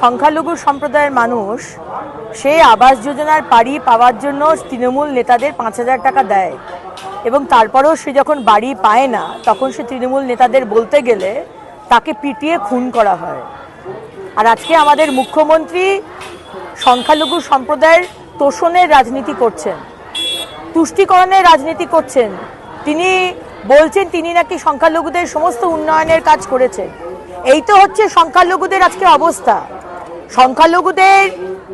সংখ্যালঘু সম্প্রদায়ের মানুষ সেই আবাস যোজনার বাড়ি পাওয়ার জন্য তৃণমূল নেতাদের পাঁচ হাজার টাকা দেয়। এবং তারপরেও সে যখন বাড়ি পায় না, তখন সে তৃণমূল নেতাদের বলতে গেলে তাকে পিটিয়ে খুন করা হয়। আর আজকে আমাদের মুখ্যমন্ত্রী সংখ্যালঘু সম্প্রদায়ের তোষণের রাজনীতি করছেন, তুষ্টিকরণের রাজনীতি করছেন। তিনি বলছেন, তিনি নাকি সংখ্যালঘুদের সমস্ত উন্নয়নের কাজ করেছেন। এই তো হচ্ছে সংখ্যালঘুদের আজকে অবস্থা। সংখ্যালঘুদের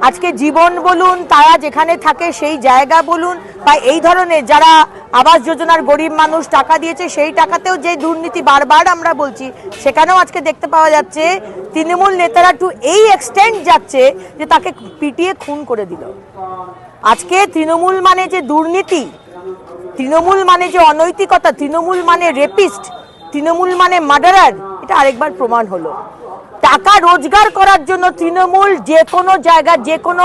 আজকে জীবন বলুন, তারা যেখানে থাকে সেই জায়গা বলুন, বা এই ধরনের যারা আবাস যোজনার গরিব মানুষ টাকা দিয়েছে, সেই টাকাতেও যে দুর্নীতি বারবার আমরা বলছি, সেখানেও আজকে দেখতে পাওয়া যাচ্ছে, তৃণমূল নেতারা টু এই এক্সটেন্ট যাচ্ছে যে তাকে পিটিয়ে খুন করে দিল। আজকে তৃণমূল মানে যে দুর্নীতি, তৃণমূল মানে যে অনৈতিকতা, তৃণমূল মানে রেপিস্ট তৃণমূল মানে মার্ডারার এটা আরেকবার প্রমাণ হলো। টাকা রোজগার করার জন্য তৃণমূল যে কোনো জায়গা, যে কোনো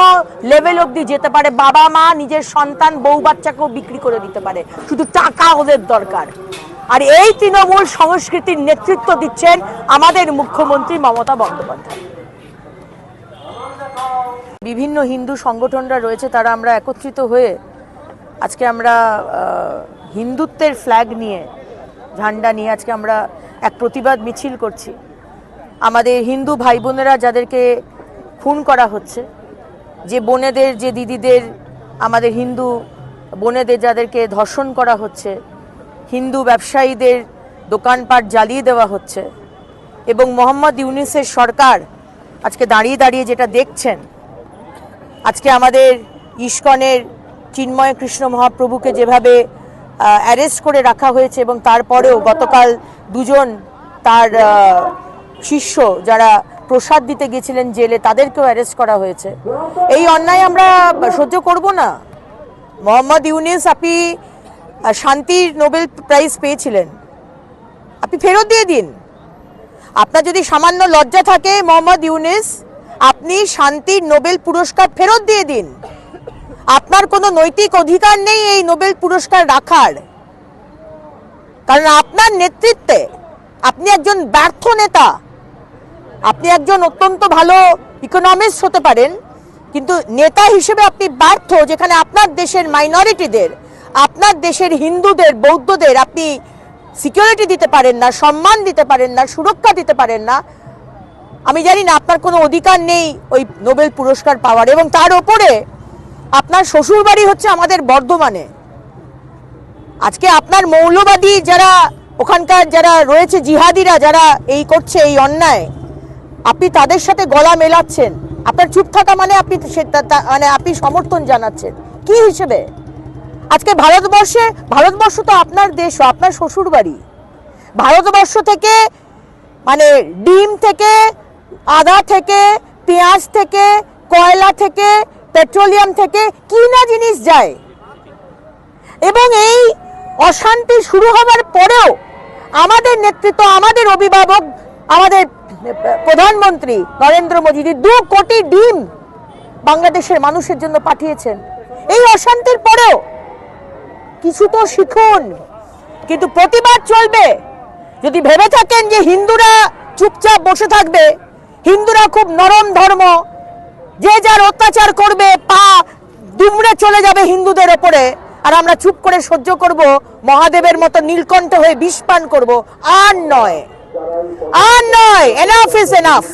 লেভেল অবধি যেতে পারে। বাবা মা, নিজের সন্তান, বউ বাচ্চাকেও বিক্রি করে দিতে পারে। শুধু টাকা ওদের দরকার। আর এই তৃণমূল সংস্কৃতির নেতৃত্ব দিচ্ছেন আমাদের মুখ্যমন্ত্রী মমতা বন্দ্যোপাধ্যায়। বিভিন্ন হিন্দু সংগঠনরা রয়েছে, তারা আমরা একত্রিত হয়ে আজকে আমরা হিন্দুত্বের ফ্ল্যাগ নিয়ে ঝান্ডা নিয়ে আজকে আমরা এক প্রতিবাদ মিছিল করছি। আমাদের হিন্দু ভাই বোনেরা যাদেরকে খুন করা হচ্ছে, যে বোনেদের, যে দিদিদের, আমাদের হিন্দু বোনেদের যাদেরকে ধর্ষণ করা হচ্ছে, হিন্দু ব্যবসায়ীদের দোকানপাট জ্বালিয়ে দেওয়া হচ্ছে এবং মোহাম্মদ ইউনিসের সরকার আজকে দাঁড়িয়ে দাঁড়িয়ে যেটা দেখছেন, আজকে আমাদের ইস্কনের চিন্ময় কৃষ্ণ মহাপ্রভুকে যেভাবে অ্যারেস্ট করে রাখা হয়েছে এবং তারপরেও গতকাল দুজন তার শিষ্য যারা প্রসাদ দিতে গেছিলেন জেলে, তাদেরকেও অ্যারেস্ট করা হয়েছে। এই অন্যায় আমরা সহ্য করব না। মোহাম্মদ ইউনিস, আপনি শান্তির নোবেল প্রাইজ পেয়েছিলেন। আপনি ফেরত দিয়ে দিন। আপনার যদি সামান্য লজ্জা থাকে, মোহাম্মদ ইউনিস, আপনি শান্তির নোবেল পুরস্কার ফেরত দিয়ে দিন। আপনার কোনো নৈতিক অধিকার নেই এই নোবেল পুরস্কার রাখার। কারণ আপনার নেতৃত্বে আপনি একজন ব্যর্থ নেতা। আপনি একজন অত্যন্ত ভালো ইকোনমিস্ট হতে পারেন, কিন্তু নেতা হিসেবে আপনি ব্যর্থ, যেখানে আপনার দেশের মাইনরিটিদের আপনার দেশের হিন্দুদের, বৌদ্ধদের আপনি সিকিউরিটি দিতে পারেন না, সম্মান দিতে পারেন না, সুরক্ষা দিতে পারেন না। আমি জানি না আপনার কোনো অধিকার নেই ওই নোবেল পুরস্কার পাওয়ার, এবং তার ওপরে আপনার শ্বশুরবাড়ি হচ্ছে আমাদের বর্ধমানে। আজকে আপনার মৌলবাদী যারা, ওখানকার যারা রয়েছে জিহাদিরা, যারা এই করছে এই অন্যায় আপনি তাদের সাথে গলা মেলাচ্ছেন। আপনার চুপ থাকা মানে আপনি মানে আপনি সমর্থন জানাচ্ছেন। কি হিসেবে? আজকে ভারতবর্ষে, ভারতবর্ষ তো আপনার দেশ, আপনার শ্বশুর বাড়ি ভারতবর্ষ থেকে মানে ডিম থেকে, আদা থেকে, পেঁয়াজ থেকে, কয়লা থেকে, পেট্রোলিয়াম থেকে, কি না জিনিস যায়। এবং এই অশান্তি শুরু হবার পরেও আমাদের নেতৃত্ব, আমাদের অভিভাবক, আমাদের প্রধানমন্ত্রী নরেন্দ্র মোদী দু কোটি ডিম বাংলাদেশের মানুষের জন্য পাঠিয়েছেন, এই অশান্তির পরেও কিছু তো শিখুন। কিন্তু প্রতিবাদ চলবে। যদি ভেবে থাকেন যে হিন্দুরা চুপচাপ বসে থাকবে, হিন্দুরা খুব নরম ধর্ম, যে যার অত্যাচার করবে, পা দুমড়ে চলে যাবে হিন্দুদের ওপরে, আর আমরা চুপ করে সহ্য করব, মহাদেবের মতো নীলকণ্ঠ হয়ে বিষ পান করব, আর নয়। আর নয় এনাফ ইজ এনাফ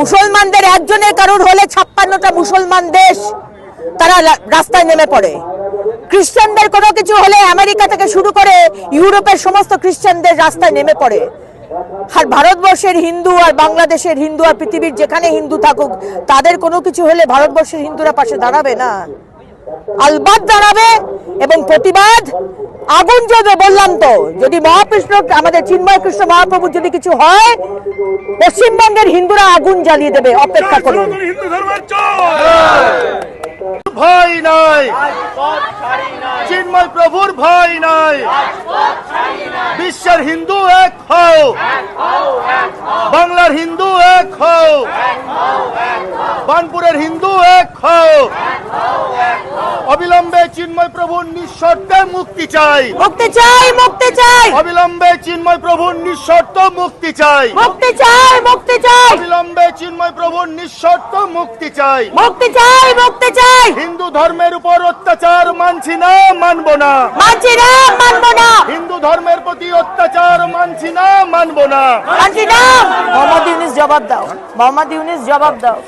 মুসলমানদের একজনের কারোর হলে ছাপ্পান্নটা মুসলমান দেশ তারা রাস্তায় নেমে পড়ে। খ্রিস্টানদের কোনো কিছু হলে আমেরিকা থেকে শুরু করে ইউরোপের সমস্ত খ্রিস্টানদের রাস্তায় নেমে পড়ে। আর ভারতবর্ষের হিন্দু আর বাংলাদেশের হিন্দু আর পৃথিবীর যেখানে হিন্দু থাকুক, তাদের কোনো কিছু হলে ভারতবর্ষের হিন্দুরা পাশে দাঁড়াবে না। আলবাদ দাঁড়াবে এবং প্রতিবাদ আগুন জ্বলবে বললাম তো যদি মহাকৃষ্ণ আমাদের চিন্ময় কৃষ্ণ মহাপ্রভুর যদি কিছু হয় পশ্চিমবঙ্গের হিন্দুরা আগুন জ্বালিয়ে দেবে অপেক্ষা করুন। হিন্দু ভয় নাই। চিন্ময় প্রভুর ভয় নাই। বিশ্বের হিন্দু এক হও। বাংলার হিন্দু এক হও। বানপুরের হিন্দু এক হও। চিন্ময় প্রভুর নিঃশর্তে মুক্তি চাই। মুক্তি চাই মুক্তি চাই। অবিলম্বে চিন্ময় প্রভুর নিঃশর্ত মুক্তি চাই। মুক্তি চাই মুক্তি চাই। অবিলম্বে চিন্ময় প্রভু প্রভুর নিঃশর্ত মুক্তি চাই। মুক্তি চাই মুক্তি চাই। হিন্দু ধর্মের উপর অত্যাচার মানছি না মানব না। মানছি না মানবো না। হিন্দু ধর্মের প্রতি অত্যাচার মানছি না মানব না। মানছি না। মোহাম্মদ ইউনিস জবাব দাও। মোহাম্মদ ইউনিস জবাব দাও।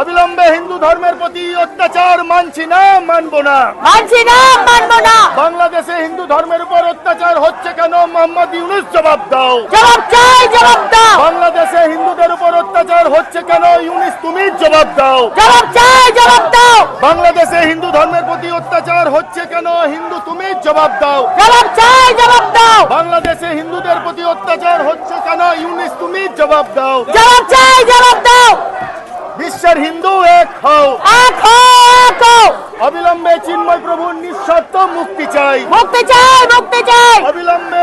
অবিলম্বে হিন্দু ধর্মের প্রতি অত্যাচার মানছি না মানব না। মানছি না মানবো না। বাংলাদেশে হিন্দু ধর্মের উপর অত্যাচার হচ্ছে কেন? মোহাম্মদ ইউনুস জবাব দাও। জবাব চাই জবাব দাও। বাংলাদেশে হিন্দুদের উপর অত্যাচার হচ্ছে কেন? ইউনিস তুমি জবাব দাও। জবাব চাই জবাব দাও। বাংলাদেশে হিন্দু ধর্মের প্রতি অত্যাচার হচ্ছে কেন? হিন্দু তুমি জবাব দাও। জবাব চাই জবাব দাও। বাংলাদেশে হিন্দুদের প্রতি অত্যাচার হচ্ছে কেন? ইউনিস তুমি জবাব দাও। জবাব চাই বিশ্বের হিন্দু এক হও। অবিলম্বে চিন্ময় প্রভুর নিঃশর্ত মুক্তি চাই। মুক্তি চাই মুক্তি চাই। অবিলম্বে